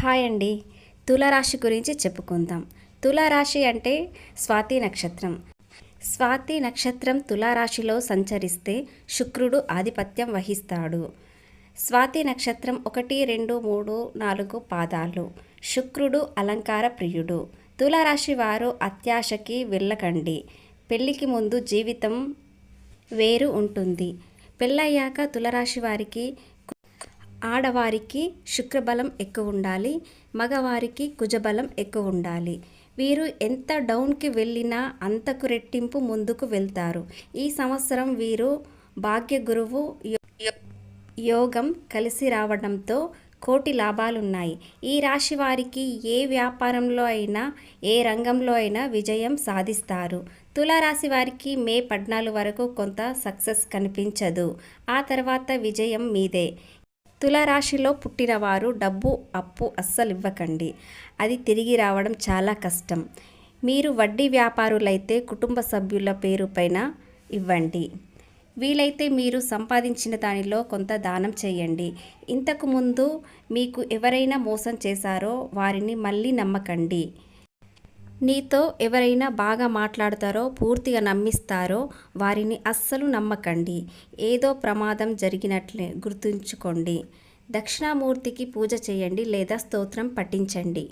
Hi అండి తులారాశి గురించి చెప్పుకుందాం. తులారాశి అంటే స్వాతి నక్షత్రం. స్వాతి నక్షత్రం తులారాశిలో సంచరిస్తే శుక్రుడు ఆధిపత్యం వహిస్తాడు. స్వాతి నక్షత్రం ఒకటి రెండు మూడు నాలుగు పాదాలు. శుక్రుడు అలంకార ప్రియుడు. తులారాశి వారు అత్యాశకి వెళ్ళకండి. పెళ్ళికి ముందు జీవితం వేరు ఉంటుంది. పెళ్ళయ్యాక తులరాశి వారికి ఆడవారికి శుక్రబలం ఎక్కువ ఉండాలి మగవారికి కుజబలం ఎక్కువ ఉండాలి వీరు ఎంత డౌన్కి వెళ్ళినా అంతకు రెట్టింపు ముందుకు వెళ్తారు. ఈ సంవత్సరం వీరు భాగ్య గురువు యో- యో- యోగం కలిసి రావడంతో కోటి లాభాలున్నాయి. ఈ రాశి వారికి ఏ వ్యాపారంలో అయినా ఏ రంగంలో అయినా విజయం సాధిస్తారు. తులారాశి వారికి మే పద్నాలుగు వరకు కొంత సక్సెస్ కనిపించదు. ఆ తర్వాత విజయం మీదే. తులారాశిలో పుట్టినవారు డబ్బు అప్పు అస్సలు ఇవ్వకండి. అది తిరిగి రావడం చాలా కష్టం. మీరు వడ్డీ వ్యాపారులైతే కుటుంబ సభ్యుల పేరుపైన ఇవ్వండి. వీలైతే మీరు సంపాదించిన దానిలో కొంత దానం చేయండి. ఇంతకుముందు మీకు ఎవరైనా మోసం చేశారో వారిని మళ్ళీ నమ్మకండి. నీతో ఎవరైనా బాగా మాట్లాడతారో పూర్తిగా నమ్మిస్తారో వారిని అస్సలు నమ్మకండి. ఏదో ప్రమాదం జరిగినట్లే గుర్తుంచుకోండి. దక్షిణామూర్తికి పూజ చేయండి లేదా స్తోత్రం పఠించండి.